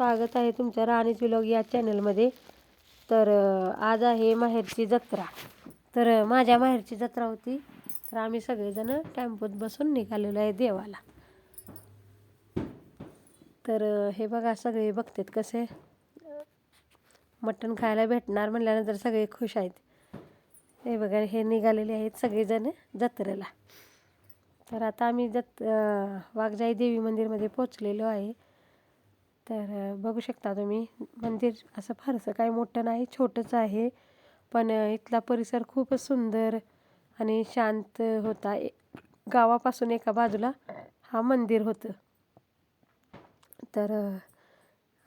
स्वागत आहे तुमच्या राणीच विलॉग या चॅनलमध्ये तर आज आहे माहेरची जत्रा. तर माझ्या माहेरची जत्रा होती. तर आम्ही सगळेजण टेम्पोत बसून निघालेलो आहे देवाला. तर हे बघा सगळे बघतात कसे. मटण खायला भेटणार म्हणल्यानंतर सगळे खुश आहेत. हे बघा हे निघालेले आहेत सगळेजण जत्रेला. तर आता आम्ही जत वाघजाई देवी मंदिरमध्ये पोचलेलो आहे. तर बघू शकता तुम्ही मंदिर असं फारसं काही मोठं नाही छोटंच आहे. पण इथला परिसर खूपच सुंदर आणि शांत होता. ए गावापासून एका बाजूला हा मंदिर होतं. तर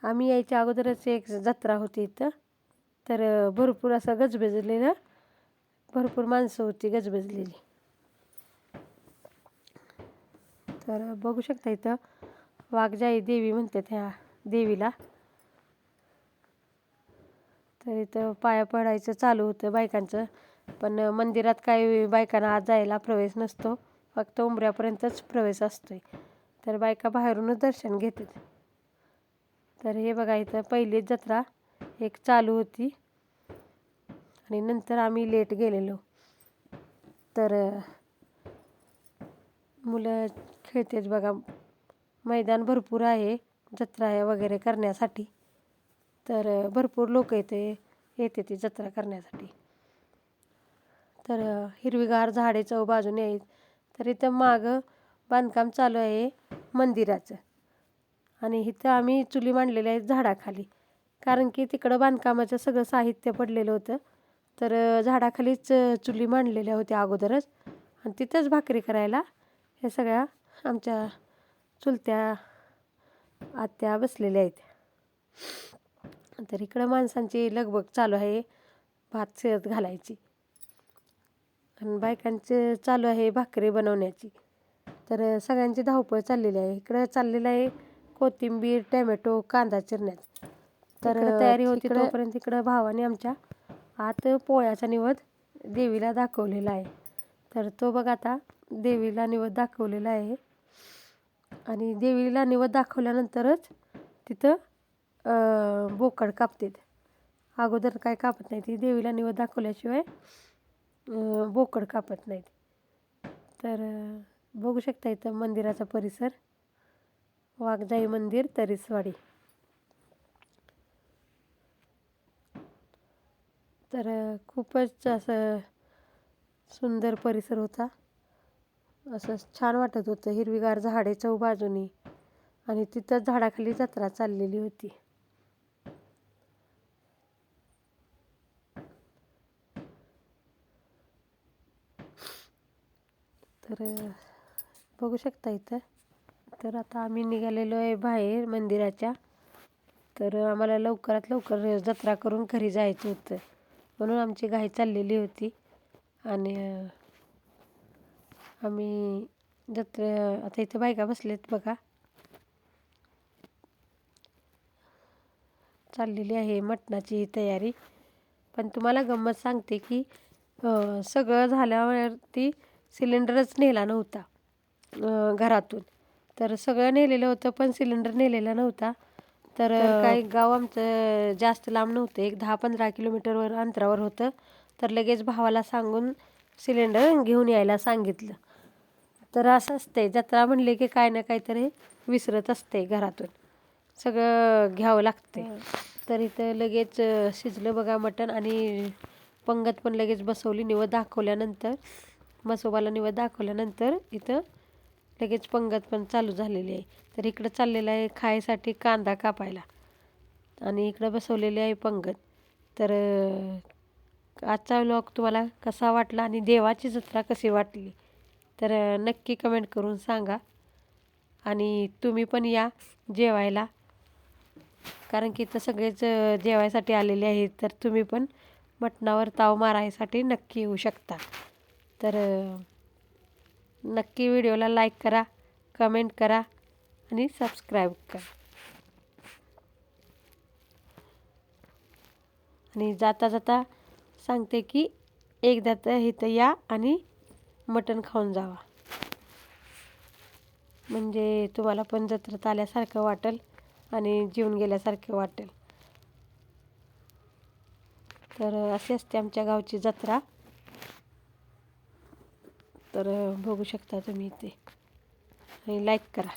आम्ही यायच्या अगोदरच एक जत्रा होती इथं. तर भरपूर असं गजबजलेलं भरपूर माणसं होती गजबजलेली. तर बघू शकता इथं वाघजाई देवी म्हणतात ह्या देवीला. तर इथं पाया पडायचं चालू होतं बायकांचं. पण मंदिरात काही बायकांना आत जायला प्रवेश नसतो. फक्त उंबऱ्यापर्यंतच प्रवेश असतोय. तर बायका बाहेरूनच दर्शन घेतात. तर हे बघा इथं पहिलीच जत्रा एक चालू होती. आणि नंतर आम्ही लेट गेलेलो. तर मुलं खेळतेच बघा. मैदान भरपूर आहे. जत्रा वगैरे करण्यासाठी. तर भरपूर लोक येते येते ती जत्रा करण्यासाठी. तर हिरवीगार झाडे चौ बाजूने आहेत. तर इथं मागं बांधकाम चालू आहे मंदिराचं. आणि इथं आम्ही चुली मांडलेल्या आहेत झाडाखाली. कारण की तिकडं बांधकामाचं सगळं साहित्य पडलेलं होतं. तर झाडाखालीच चुली मांडलेल्या होत्या अगोदरच. आणि तिथंच भाकरी करायला हे सगळ्या आमच्या चुलत्या आत्या बसलेल्या आहेत. तर इकडं माणसांची लगबग चालू आहे भात शिजत घालायची. आणि बायकांचे चालू आहे भाकरी बनवण्याची. तर सगळ्यांची धावपळ चाललेली आहे. इकडं चाललेलं आहे कोथिंबीर टॅमॅटो कांदा चिरण्यात तर तयारी होती तोपर्यंत इकडं भावाने आमच्या आत पोळ्याचा निवद देवीला दाखवलेला आहे. तर तो बघ आता देवीला निवद दाखवलेला आहे. आणि देवीला निवद दाखवल्यानंतरच तिथं बोकड कापतात. अगोदर काय कापत नाही ती देवीला निवद दाखवल्याशिवाय बोकड कापत नाहीत. तर बघू शकता इथं मंदिराचा परिसर. वाघजाई मंदिर तरीसवाडी. तर खूपच असं सुंदर परिसर होता. असं छान वाटत होतं. हिरवीगार झाडे चौबाजूनी आणि तिथंच झाडाखाली जत्रा चाललेली होती. तर बघू शकता इथं. तर आता आम्ही निघालेलो आहे बाहेर मंदिराच्या. तर आम्हाला लवकरात लवकर जत्रा करून घरी जायचं होतं. म्हणून आमची घाई चाललेली होती. आणि आम्ही जत्रा आता इथं बायका बसलेत बघा. चाललेली आहे मटणाची तयारी. पण तुम्हाला गंमत सांगते की सगळं झाल्यावरती सिलेंडरच नेला नव्हता घरातून. तर सगळं नेलेलं होतं पण सिलेंडर नेलेला नव्हता. तर काही गाव आमचं जास्त लांब नव्हतं. एक दहा पंधरा किलोमीटरवर अंतरावर होतं. तर लगेच भावाला सांगून सिलेंडर घेऊन यायला सांगितलं. तर असं असते जत्रा म्हणले की काय ना काहीतरी विसरत असते घरातून. सगळं घ्यावं लागते तर इथं लगेच शिजलं बघा मटण आणि पंगत पण लगेच बसवली. निवड दाखवल्यानंतर मसोबाला निवड दाखवल्यानंतर इथं लगेच पंगत पण चालू झालेली आहे. तर इकडं चाललेलं आहे खायसाठी कांदा कापायला. आणि इकडं बसवलेली आहे पंगत. तर आजचा व्लॉग तुम्हाला कसा वाटला आणि देवाची जत्रा कशी वाटली? तर नक्की कमेंट करून सांगा. आणि तुम्ही पण या जेवायला. कारण की इथं सगळेच जेवायसाठी आलेले आहेत. तर तुम्ही पण मटणावर ताव मारायसाठी नक्की येऊ शकता. तर नक्की व्हिडिओला लाईक करा कमेंट करा आणि सबस्क्राईब करा. आणि जाता जाता सांगते की एकदा तर इथं या आणि मटण खाऊन जावा. म्हणजे तुम्हाला पण जत्रेत आल्यासारखं वाटेल आणि जीवन गेल्यासारखं वाटेल. तर अशी असते आमच्या गावची जत्रा. तर बघू शकता तुम्ही इथे. आणि लाईक करा.